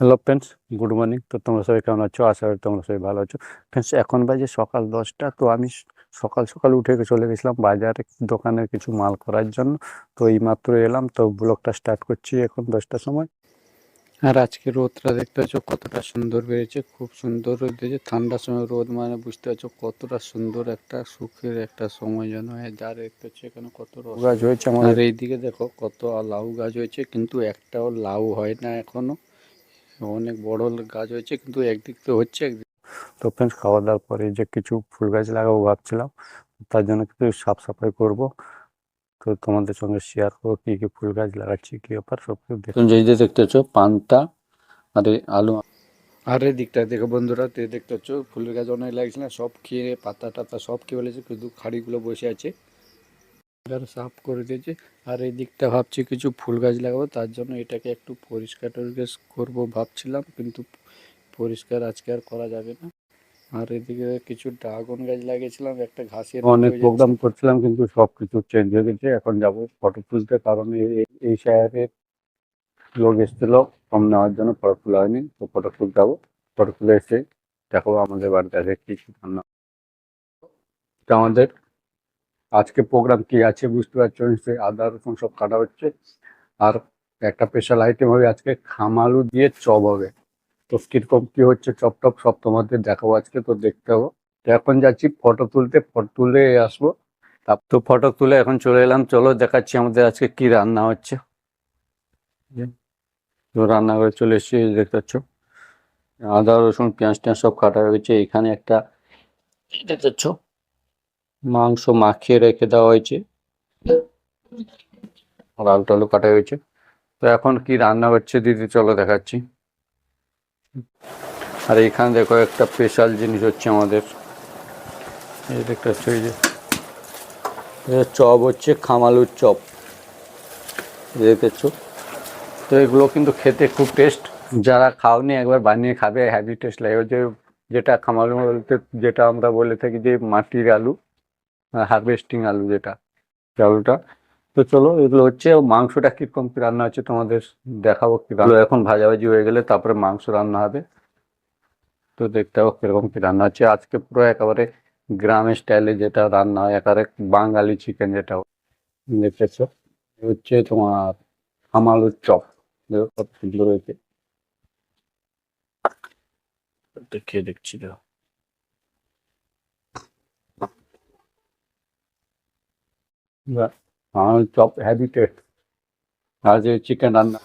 Hello friends good morning তো তোমরা সবাই কেমন আছো? আশা করি তোমরা সবাই ভালো আছো। ফ্রেন্ডস এখন বাজে সকাল দশটা। তো আমি সকাল সকাল উঠে চলে গেছিলাম বাজারে দোকানে কিছু মাল করার জন্য। তো এই মাত্র এলাম। তো ব্লগটা স্টার্ট করছি এখন দশটার সময়। আর আজকে রোদটা দেখতে পাচ্ছ কতটা সুন্দর বেরিয়েছে খুব সুন্দর রোদ দিয়েছে ঠান্ডার সময় রোদ মানে বুঝতে পারছ কতটা সুন্দর একটা সুখের একটা সময় যেন যা দেখতে পাচ্ছ এখানে কত গাছ হয়েছে আমাদের। এইদিকে দেখো কত লাউ গাছ হয়েছে কিন্তু একটাও লাউ হয় না এখনও। অনেক বড় গাছ হয়েছে কিন্তু একদিক তো হচ্ছে একদিক। তো ফ্রেন্ডস খাওয়া দাওয়ার পরে যে কিছু ফুল গাছ লাগাবো ভাবছিলাম তার জন্য কিছু সাফ সাফাই করব। তো তোমাদের সঙ্গে শেয়ার করব কি কি ফুল গাছ লাগাচ্ছি কি ব্যাপার সব কিছু যে দেখতে পাচ্ছ পান্তা আর এই আলু। আর এই দিকটা দেখো বন্ধুরা তো দেখতে পাচ্ছ ফুলের গাছ অনেক লাগছে না সব খেয়ে পাতা টাতা সব খেয়ে ফেলেছে কিন্তু খাড়িগুলো বসে আছে। এবারে সাফ করে দিয়েছে। আর এই দিকটা ভাবছি কিছু ফুল গাছ লাগাবো তার জন্য এটাকে একটু পরিষ্কার টরিষ্কার করব ভাবছিলাম কিন্তু পরিষ্কার আজকে আর করা যাবে না। আর এদিকে কিছু ড্রাগন গাছ লাগিয়েছিলাম একটা ঘাসের অনেক প্রোগ্রাম করছিলাম কিন্তু সব কিছু চেঞ্জ হয়ে গেছে এখন যাব ফটো তুলতে কারণ এই- এই শহরের লোক এসেছিল ফর্ম নেওয়ার জন্য ফটো তোলা হয়নি তো ফটো তুলতে যাব। ফটো তুলে এসে দেখো আমাদের বাড়িতে আছে কি কি রান্না। আমাদের আজকে প্রোগ্রাম কি আছে বুঝতে পারছ নিশ্চয়ই আদা রসুন সব কাটা হচ্ছে। আর একটা স্পেশাল আইটেম হবে আজকে খামালু দিয়ে চপ হবে। তো কীরকম কি হচ্ছে চপ টপ সব তোমাদের দেখাবো আজকে, তো দেখতে হব। তো এখন যাচ্ছি ফটো তুলতে ফটো তুলে আসব। তার তো ফটো তুলে এখন চলে এলাম, চলো দেখাচ্ছি আমাদের আজকে কি রান্না হচ্ছে। তো রান্না করে চলে এসেছি দেখতে পাচ্ছ। আদা, রসুন পেঁয়াজ টেঁয়াজ সব কাটা হয়ে গেছে এখানে একটা দেখতে পাচ্ছ। মাংস মাখিয়ে রেখে দেওয়া হয়েছে। আলু টালু কাটা হয়েছে। তো এখন কি রান্না হচ্ছে দিদি, চলো দেখাচ্ছি। আর এখানে দেখো একটা স্পেশাল জিনিস হচ্ছে আমাদের। এই পাচ্ছ এই যে চপ হচ্ছে খামালুর চপ। দেখতেছ তো এগুলো কিন্তু খেতে খুব টেস্ট যারা খাওনি একবার বানিয়ে খাবে হ্যাভি টেস্ট লাগে। যে যেটা খামালু বলতে যেটা আমরা বলে থাকি যে মাটির আলু। হারভেস্টিং আলু যেটা আলুটা তো চলো, এগুলো হচ্ছে, মাংসটা কীরকম কি রান্না হচ্ছে তোমাদের দেখাবো কি রান্না এখন ভাজাভাজি হয়ে গেলে তারপরে মাংস রান্না হবে। তো দেখতে হবে কীরকম কি রান্না হচ্ছে। আজকে পুরো একেবারে গ্রামের স্টাইলে যেটা রান্না হয়, একেবারে বাঙালি চিকেন যেটা দেখতেছো হচ্ছে তোমার হামালুর চপ। দেখো কত সুন্দর হয়েছে। দেখিয়ে দেখছি, দেখো বাহ, হামালুর চপ হ্যাভি টেস্ট আর চিকেন রান্না।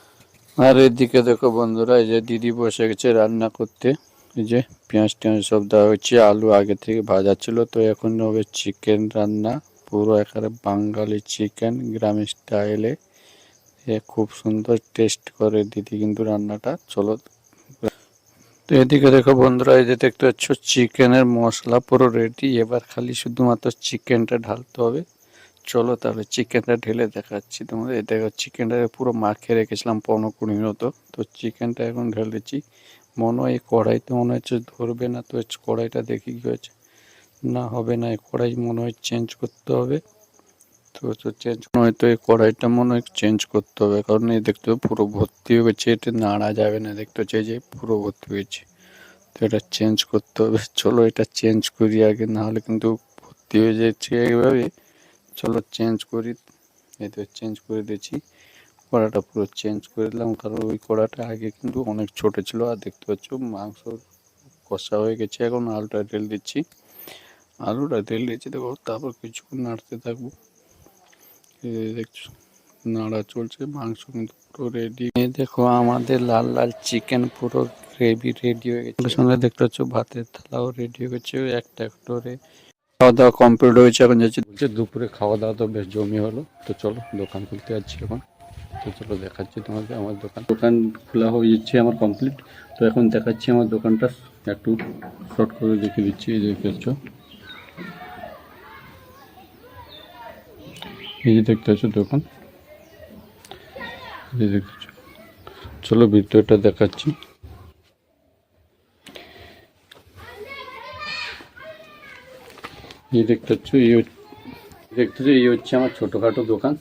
আর এদিকে দেখো বন্ধুরা, এই যে দিদি বসে গেছে রান্না করতে। এই যে পেঁয়াজ টেঁয়াজ সব দেওয়া হচ্ছে আলু আগে থেকে ভাজা ছিল, তো এখন হবে চিকেন রান্না। পুরো একেবারে বাঙালি চিকেন গ্রামের স্টাইলে এ। খুব সুন্দর টেস্ট করে দিদি কিন্তু রান্নাটা, চলো। তো এদিকে দেখো বন্ধুরা, এই যে দেখতে পাচ্ছ চিকেনের মশলা পুরো রেডি এবার খালি শুধুমাত্র চিকেনটা ঢালতে হবে। চলো তাহলে চিকেনটা ঢেলে দেখাচ্ছি তোমাদের। দেখো, চিকেনটা পুরো মাখিয়ে রেখেছিলাম পনেরো কুড়ি মতো। তো চিকেনটা এখন ঢেলে দিচ্ছি। মনে হয় কড়াইতে মনে হচ্ছে ধরবে না, তো কড়াইটা দেখি কী হয়েছে। না, হবে না, এই কড়াই মনে হয় চেঞ্জ করতে হবে। তো তো চেঞ্জ মনে হয় তো এই কড়াইটা মনে হয় চেঞ্জ করতে হবে। কারণ এই দেখতে পুরো ভর্তি হয়ে গেছে, এটা নাড়া যাবে না। দেখতে হচ্ছে যে পুরো ভর্তি হয়েছে তো এটা চেঞ্জ করতে হবে। চলো এটা চেঞ্জ করি আগে না হলে কিন্তু ভর্তি হয়ে যাচ্ছে এইভাবে চলো চেঞ্জ করি। এই তো চেঞ্জ করে দিয়েছি। কড়াটা পুরো চেঞ্জ করে দিলাম, কারণ ওই কড়াটা আগে কিন্তু অনেক ছোট ছিল, আর দেখতে পাচ্ছ মাংস কষা হয়ে গেছে। এখন আলুটা ঢেলে দিচ্ছি। আলুটা ঢেলে দিচ্ছি দেখো, তারপর কিছুক্ষণ নাড়তে থাকব। দেখছ, নাড়া চলছে, মাংস কিন্তু পুরো রেডি দেখো, আমাদের লাল লাল চিকেন পুরো গ্রেভি রেডি হয়ে গেছে। সঙ্গে দেখতে পাচ্ছ, ভাতের থালাও রেডি হয়ে গেছে। একটা করে খাওয়া দাওয়া কমপ্লিট হয়েছে, এখন যাচ্ছি। বলছে দুপুরে খাওয়া দাওয়া তো বেশ জমি হলো, তো চলো দোকান খুলতে যাচ্ছি এখন। তো চলো দেখাচ্ছি তোমাকে আমার দোকান। দোকান খোলা হয়ে যাচ্ছে আমার কমপ্লিট তো এখন দেখাচ্ছি আমার দোকানটা। একটু শর্ট করে দেখে দিচ্ছি, এই যে দেখতে এই যে দেখতে পাচ্ছ দোকান। এই দেখতে চলো ভিতরটা দেখাচ্ছি। এই দেখতে পাচ্ছ এই হচ্ছে- দেখতে পাচ্ছ এই হচ্ছে আমার ছোটোখাটো দোকান।